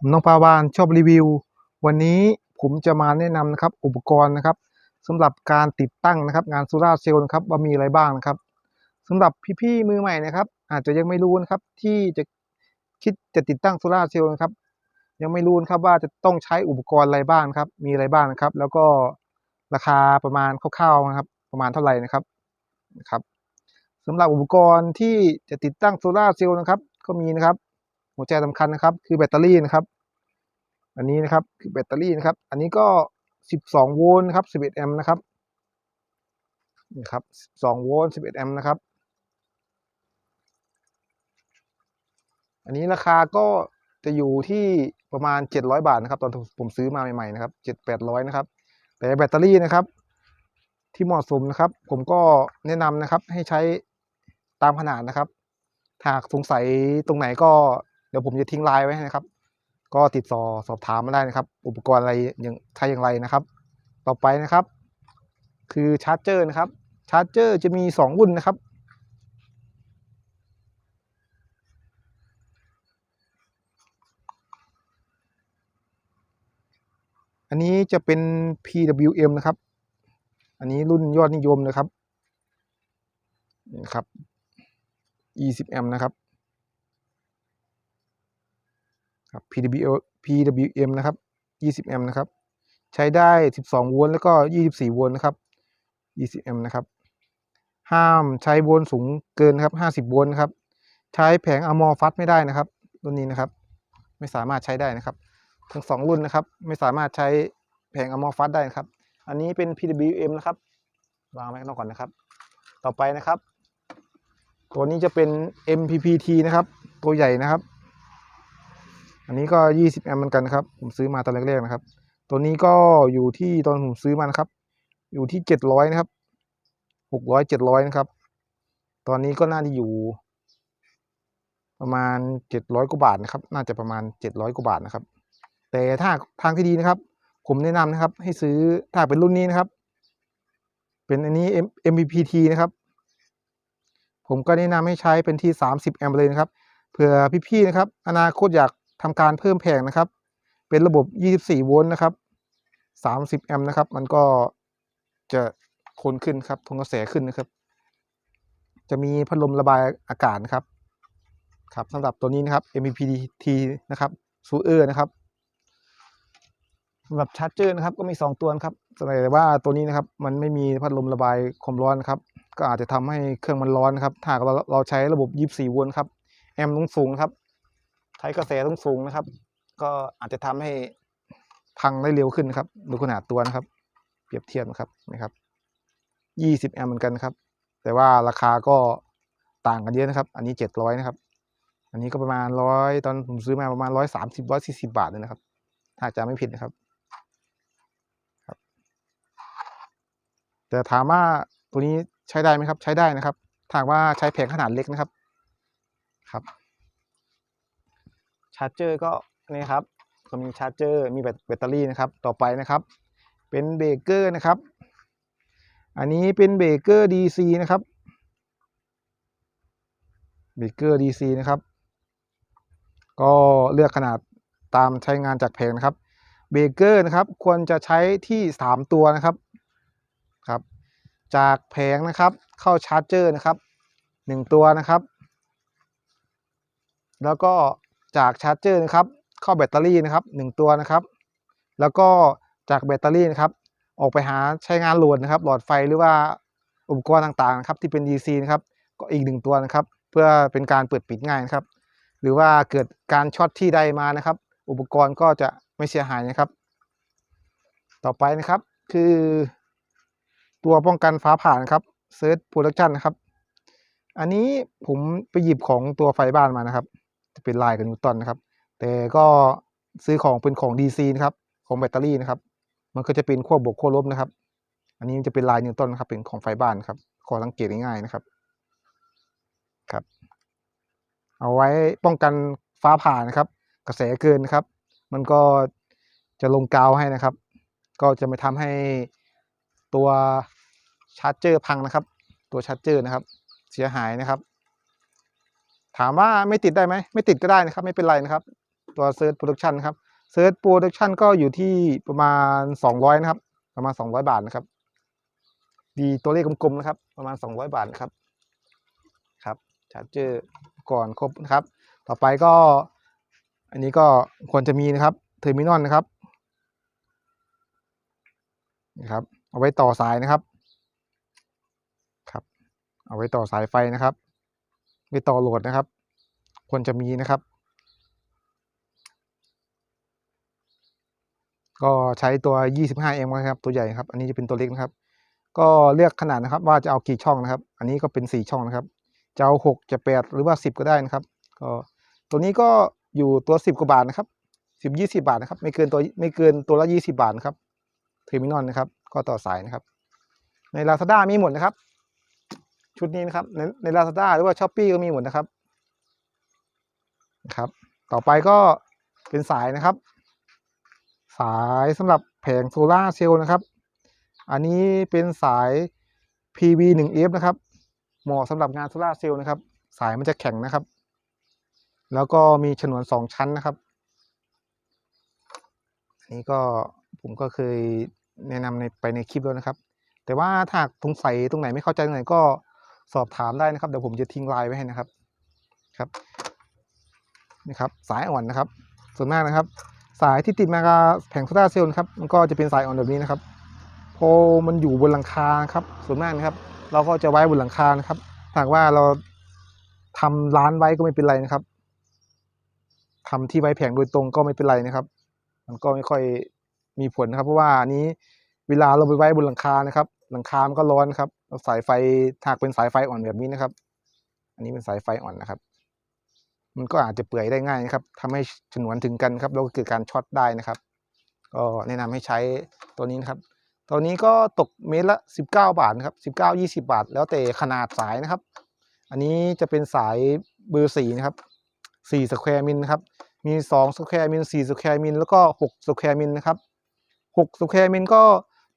ผมน้องปาวานชอบรีวิว วันนี้ผมจะมาแนะนำนะครับอุปกรณ์นะครับสำหรับการติดตั้งนะครับ งานโซลาร์เซลล์นะครับว่ามีอะไรบ้างนะครับสำหรับพี่ๆมือใหม่นะครับ อาจจะยังไม่รู้นะครับที่จะคิดจะติดตั้งโซลาร์เซลล์นะครับ ยังไม่รู้นะครับว่าจะต้องใช้อุปกรณ์อะไรบ้างครับ มีอะไรบ้างนะครับ แล้วก็ราคาประมาณคร่าวๆนะครับ ประมาณเท่าไหร่นะครับนะครับสำหรับอุปกรณ์ที่จะติดตั้งโซลาร์เซลล์นะครับ ก็มีนะครับ หัวใจสำคัญนะครับ คือแบตเตอรี่นะครับ อันนี้นะครับคือแบตเตอรี่นะครับ อันนี้ก็ 12 โวลต์นะครับ 11 แอมป์นะครับนี่ครับ 12 โวลต์ 11 แอมป์นะครับ อันนี้ราคาก็จะอยู่ที่ประมาณ 700 บาทนะครับ ตอนผมซื้อมาใหม่ๆนะครับ 7-800 นะครับ แต่แบตเตอรี่นะครับ ที่เหมาะสมนะครับ ผมก็แนะนำนะครับให้ใช้ตามขนาดนะครับ หากสงสัยตรงไหนก็ เดี๋ยวผมจะทิ้งไลน์ไว้นะครับ ก็ติดต่อสอบถามมาได้นะครับ อุปกรณ์อะไรอย่างใช้อย่างไรนะครับ ต่อไปนะครับ คือชาร์จเจอร์นะครับ ชาร์จเจอร์จะมีสองรุ่นนะครับ อันนี้จะเป็น PWM นะครับ อันนี้รุ่นยอดนิยมนะครับนี่นะครับ 20 แอมป์นะครับ ครับ PWM PWM นะครับ 20 แอมป์นะครับ ใช้ได้ 12 โวลต์แล้วก็ 24 โวลต์นะครับ 20 แอมป์นะครับ ห้ามใช้โวลต์สูงเกินครับ 50 โวลต์นะครับ ใช้แผงอะมอฟัสไม่ได้นะครับ รุ่นนี้นะครับ ไม่สามารถใช้ได้นะครับ ทั้งสองรุ่นนะครับ ไม่สามารถใช้แผงอะมอฟัสได้นะครับ อันนี้เป็น PWM นะครับ วางไว้ข้างนอกก่อนนะครับ ต่อไปนะครับ ตัวนี้จะเป็น MPPT นะครับ ตัวใหญ่นะครับ อันนี้ก็ 20 แอมป์เหมือนกันนะครับ ผมซื้อมาตอนแรกๆนะครับ ตัวนี้ก็อยู่ที่ตอนผมซื้อมานะครับ อยู่ที่ 700 นะครับ 600 700 นะครับ ตอนนี้ก็น่าจะอยู่ ประมาณ 700 กว่าบาทนะครับ น่าจะประมาณ 700 กว่าบาทนะครับ แต่ถ้าทางที่ดีนะครับ ผมแนะนำนะครับ ให้ซื้อถ้าเป็นรุ่นนี้นะครับ เป็นอันนี้ MPPT นะครับ ผมก็แนะนำให้ใช้เป็นที่ 30 แอมป์เลยนะครับ เผื่อพี่ๆนะครับ อนาคตอยาก ทำการเพิ่มแผงนะครับ เป็นระบบ 24 โวลต์นะครับ 30 แอมป์นะครับ มันก็จะทนขึ้นครับทนกระแสขึ้นนะครับ จะมีพัดลมระบายอากาศนะครับ ครับสำหรับตัวนี้นะครับ MPPT นะครับซูเออร์นะครับสำหรับชาร์จเจอร์นะครับ ก็มี 2 ตัวนะครับแต่ว่าตัวนี้นะครับ มันไม่มีพัดลมระบายความร้อนนครับ ก็อาจจะทำให้เครื่องมันร้อนนะครับ ถ้าเราเราใช้ระบบ 24 โวลต์ครับ แอมป์ต้องสูงครับ ใช้กระแสต้องสูงนะครับ ก็อาจจะทำให้พังได้เร็วขึ้นนะครับ ดูขนาดตัวนะครับ เปรียบเทียบนะครับนะครับ20แอมป์เหมือนกันนะครับ แต่ว่าราคาก็ต่างกันเยอะนะครับ อันนี้700นะครับ อันนี้ก็ประมาณร้อยตอนผมซื้อมาประมาณร้อยสามสิบร้อยสี่สิบาทเลยนะครับ ถ้าจะไม่ผิดนะครับครับ แต่ถามว่าตัวนี้ใช้ได้ไหมครับ ใช้ได้นะครับ ถาหากว่าใช้แผงขนาดเล็กนะครับ ครับ ชาร์จเจอร์ก็นี่ครับก็มีชาร์จเจอร์มีแบตเตอรี่นะครับ ต่อไปนะครับ เป็นเบรกเกอร์นะครับ อันนี้เป็นเบรกเกอร์ DC นะครับเบรกเกอร์ DC นะครับ ก็เลือกขนาดตามใช้งานจากแผงนะครับเบรกเกอร์นะครับ ควรจะใช้ที่ 3 ตัวนะครับครับ จากแผงนะครับ เข้าชาร์จเจอร์นะครับ 1 ตัวนะครับ แล้วก็ จากชาร์จเจอร์นะครับ เข้าแบตเตอรี่นะครับ 1 ตัวนะครับ แล้วก็จากแบตเตอรี่นะครับ ออกไปหาใช้งานโหลดนะครับ หลอดไฟหรือว่าอุปกรณ์ต่างๆนะครับ ที่เป็น DC นะครับ ก็อีกหนึ่งตัวนะครับ เพื่อเป็นการเปิดปิดง่ายนะครับ หรือว่าเกิดการช็อตที่ใดมานะครับ อุปกรณ์ก็จะไม่เสียหายนะครับ ต่อไปนะครับคือ ตัวป้องกันฟ้าผ่านครับเซิร์ชโปรดักชันนะครับ อันนี้ผมไปหยิบของตัวไฟบ้านมานะครับ จะเป็นลายกับนิวตันนะครับ แต่ก็ซื้อของเป็นของ DC นะครับ ของแบตเตอรี่นะครับ มันก็จะเป็นขั้วบวกขั้วลบนะครับ อันนี้จะเป็นลายนิวตันนะครับ เป็นของไฟบ้านครับ ขอสังเกตง่ายๆนะครับ ครับ เอาไว้ป้องกันฟ้าผ่านะครับ กระแสเกินนะครับ มันก็จะลงกาวให้นะครับ ก็จะไม่ทำให้ตัวชาร์จเจอร์พังนะครับ ตัวชาร์จเจอร์นะครับ เสียหายนะครับ ถามว่าไม่ติดได้ไหมไม่ติดก็ได้นะครับ ไม่เป็นไรนะครับ ตัวเซิร์ชโปรดักชันครับเซิร์ชโปรดักชันก็อยู่ที่ประมาณสองร้อยนะครับ ประมาณสองร้อยบาทนะครับ ดีตัวเลขกลมๆนะครับ ประมาณสองร้อยบาทนะครับครับชาร์จเจอร์ก่อนครบนะครับ ต่อไปก็ อันนี้ก็ควรจะมีนะครับเทอร์มินอลนะครับนะครับ เอาไว้ต่อสายนะครับครับ เอาไว้ต่อสายไฟนะครับ ไว้ต่อโหลดนะครับ ควรจะมีนะครับ ก็ใช้ตัว 25M นะครับตัวใหญ่ครับ อันนี้จะเป็นตัวเล็กนะครับ ก็เลือกขนาดนะครับ ว่าจะเอากี่ช่องนะครับ อันนี้ก็เป็น 4 ช่องนะครับ จะเอา 6 จะ 8 หรือว่า 10 ก็ได้นะครับ ก็ตัวนี้ก็อยู่ตัว 10 กว่าบาทนะครับ 10 20 บาทนะครับ ไม่เกินตัวไม่เกินตัวละ 20 บาทนะครับเทอร์มินอลนะครับ ก็ต่อสายนะครับ ใน Lazada มีหมดนะครับ ชุดนี้นะครับ ในใน Lazada หรือว่า Shopee ก็มีหมดนะครับนะครับ ต่อไปก็เป็นสายนะครับ สายสำหรับแผงโซลาเซลล์นะครับ อันนี้เป็นสาย PV 1 F นะครับ เหมาะสำหรับงานโซลาเซลล์นะครับ สายมันจะแข็งนะครับ แล้วก็มีฉนวนสองชั้นนะครับ อันนี้ก็ผมก็เคยแนะนำในไปในคลิปแล้วนะครับ แต่ว่าถ้าสงสัยตรงไหนไม่เข้าใจตรงไหนก็ สอบถามได้นะครับเดี๋ยวผมจะทิ้งไลน์ไว้ให้นะครับครับนี่ครับสายอ่อนนะครับ ส่วนมากนะครับ สายที่ติดมากับแผงโซลาร์เซลล์ครับมันก็จะเป็นสายอ่อนแบบนี้นะครับพอมันอยู่บนหลังคาครับ ส่วนมากนะครับ เราก็จะไว้บนหลังคานะครับหากว่าเราทำร้านไว้ก็ไม่เป็นไรนะครับทำที่ไว้แผงโดยตรงก็ไม่เป็นไรนะครับ มันก็ไม่ค่อยมีผลนะครับ เพราะว่านี้เวลาเราไปไว้บนหลังคานะครับ หลังคามันก็ร้อนครับสายไฟถ้าเป็นสายไฟอ่อนแบบนี้นะครับ อันนี้เป็นสายไฟอ่อนนะครับ มันก็อาจจะเปื่อยได้ง่ายนะครับทำให้ฉนวนถึงกันครับแล้วก็เกิดการช็อตได้นะครับ ก็แนะนำให้ใช้ตัวนี้นะครับตัวนี้ก็ตกเมตรละ 19 บาทนะครับ19 20 บาท แล้วแต่ขนาดสายนะครับ อันนี้จะเป็นสายเบอร์4นะครับ4สแควร์มิลครับมี2สแควร์มิล4สแควร์มิลแล้วก็6สแควร์มิลนะครับ6สแควร์มิลก็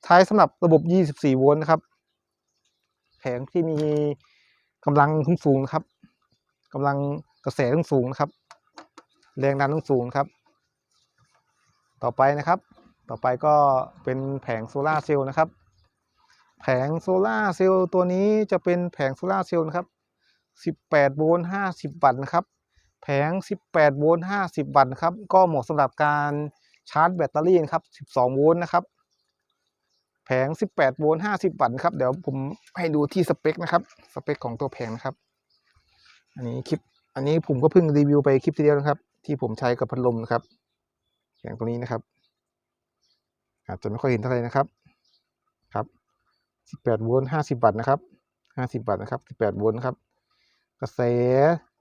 ใช้สำหรับระบบ 24 โวลต์นะครับ แผงที่มีกำลังสูงนะครับกำลังกระแสสูงนะครับ แรงดันสูงครับ ต่อไปนะครับ ต่อไปก็เป็นแผงโซลาเซลล์นะครับ แผงโซลาเซลล์ตัวนี้จะเป็นแผงโซลาเซลล์นะครับ 18 โวลต์ 50 วัตต์นะครับ แผง 18 โวลต์ 50 วัตต์นะครับ ก็เหมาะสำหรับการชาร์จแบตเตอรี่นะครับ 12 โวลต์นะครับ ผง 18 โวลต์ 50 วัตต์นะครับ เดี๋ยวผมให้ดูที่สเปคนะครับ สเปคของตัวแผงนะครับ อันนี้คลิป อันนี้ผมก็เพิ่งรีวิวไปคลิปทีเดียวนะครับ ที่ผมใช้กับพัดลมนะครับ แผงตัวนี้นะครับ อาจจะไม่ค่อยเห็นเท่าไหร่นะครับ ครับ 18 โวลต์ 50 วัตต์นะครับ 50 วัตต์นะครับ 18 โวลต์นะครับ กระแส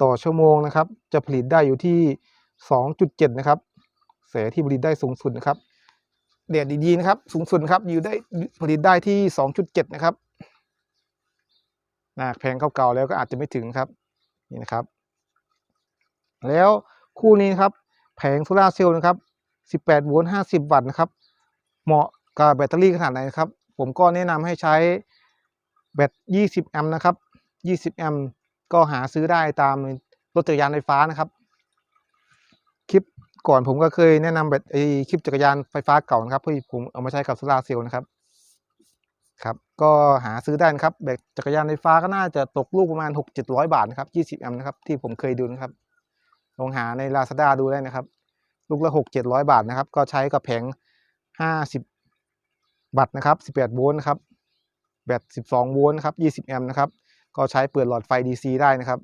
ต่อชั่วโมงนะครับ จะผลิตได้อยู่ที่ 2.7 นะครับกระแสที่ผลิตได้สูงสุดนะครับ เดดดีๆนะครับ สูงสุดครับอยู่ได้ผลิตได้ที่ 2.7 นะครับนะแพงเก่าๆแล้วก็อาจจะไม่ถึงครับนี่นะครับ แล้วคู่นี้ครับ แผงโซลาเซลล์นะครับ 18โวลต์50 วัตต์นะครับ เหมาะกับแบตเตอรี่ขนาดไหนครับ ผมก็แนะนำให้ใช้แบต 20 แอมป์นะครับ 20 แอมป์ก็หาซื้อได้ตามรถจักรยานไฟฟ้านะครับ ก่อนผมก็เคยแนะนำแบตไอคลิปจักรยานไฟฟ้าเก่านะครับเพื่อผมเอามาใช้กับโซลาเซลล์นะครับครับก็หาซื้อได้นะครับแบตจักรยานไฟฟ้าก็น่าจะตกลูกประมาณ 6-700 บาทนะครับ 20 แอมป์นะครับที่ผมเคยดูนะครับ ลองหาใน Lazada ดูได้นะครับ ลูกละ 6-700 บาทนะครับ ก็ใช้กับแผง 50 วัตต์นะครับ 18 โวลต์นะครับ แบต 12 โวลต์นะครับ 20 แอมป์นะครับ ก็ใช้เปิดหลอดไฟ DC ได้นะครับ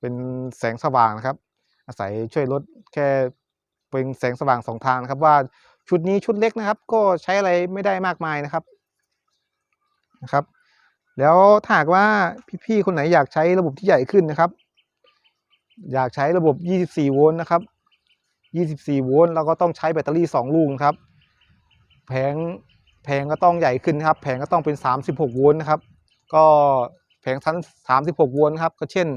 เป็นแสงสว่างนะครับ อาศัยช่วยลดแค่เป็นแสงสว่างสองทางนะครับ ว่าชุดนี้ชุดเล็กนะครับ ก็ใช้อะไรไม่ได้มากมายนะครับนะครับ แล้วถ้าหากว่าพี่ๆคนไหนอยากใช้ระบบที่ใหญ่ขึ้นนะครับ อยากใช้ระบบ 24 โวลต์นะครับ 24 โวลต์เราก็ต้องใช้แบตเตอรี่ 2 ลูกครับ แผงแผงก็ต้องใหญ่ขึ้นครับ แผงก็ต้องเป็น 36 โวลต์นะครับ ก็แผงชั้น36 โวลต์ครับ ก็เช่น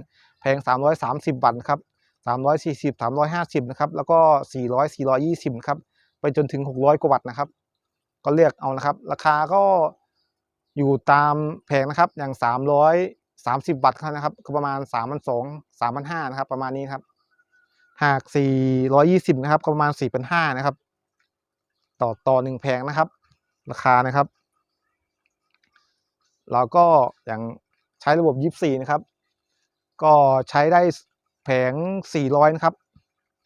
แผง 330 วัตต์ครับ 340 350นะครับแล้วก็ 400 420นะครับไปจนถึง 600 กว่าวัตต์นะครับ ก็เลือกเอานะครับ ราคาก็อยู่ตามแผงนะครับอย่าง 330 วัตต์นะครับก็ประมาณ 3,200 3,500นะครับประมาณนี้ครับหาก 420 นะครับก็ประมาณ 4,500นะครับ ต่อต่อหนึ่งแผงนะครับ ราคานะครับเราก็อย่างใช้ระบบ 24 นะครับ ก็ใช้ได้ แผง 400 นะครับ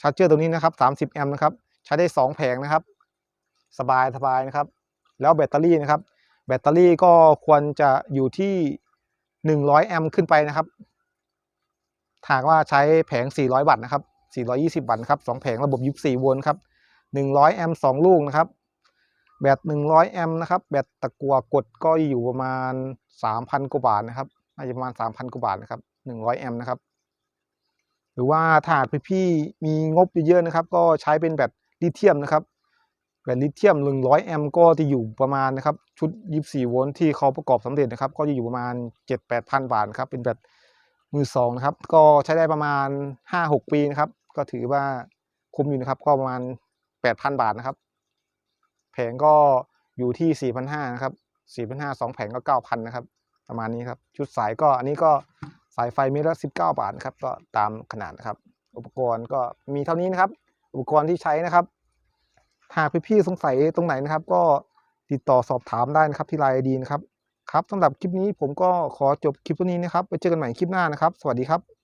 ชาร์จเจอร์ตัวนี้นะครับ 30 แอมป์นะครับ ใช้ได้ 2 แผงนะครับ สบายสบายนะครับ แล้วแบตเตอรี่นะครับ แบตเตอรี่ก็ควรจะอยู่ที่ 100 แอมป์ขึ้นไปนะครับถ้าหากว่าใช้แผง 400 วัตต์นะครับ 420 วัตต์ครับ 2 แผงระบบ 24 โวลต์ครับ 100 แอมป์ 2 ลูกนะครับ แบต 100 แอมป์นะครับ แบตตะกัวกดก็อยู่ประมาณ 3,000 กว่าบาทนะครับน่าจะประมาณ 3,000 กว่าบาทนะครับ 100 แอมป์นะครับ หรือว่าถ้าหากพี่ๆมีงบเยอะๆนะครับ ก็ใช้เป็นแบตลิเธียมนะครับ แบตลิเธียม 100 แอมป์ก็จะอยู่ประมาณนะครับชุด 24 โวลต์ที่เขาประกอบสำเร็จนะครับ ก็จะอยู่ประมาณ 7-8,000 บาทครับเป็นแบตมือสองนะครับ ก็ใช้ได้ประมาณ 5-6 ปีนะครับ ก็ถือว่าคุ้มอยู่นะครับ ก็ประมาณ 8,000 บาทนะครับ แผงก็อยู่ที่ 4,500 นะครับ 4,500 2แผงก็ 9,000 นะครับ ประมาณนี้ครับ ชุดสายก็อันนี้ก็ สายไฟเมตรละ19 บาทครับก็ตามขนาดนะครับ อุปกรณ์ก็มีเท่านี้นะครับ อุปกรณ์ที่ใช้นะครับ หากพี่ๆสงสัยตรงไหนนะครับ ก็ติดต่อสอบถามได้นะครับที่ไลน์ดีนะครับครับสำหรับคลิปนี้ผมก็ขอจบคลิปตัวนี้นะครับไปเจอกันใหม่คลิปหน้านะครับ สวัสดีครับ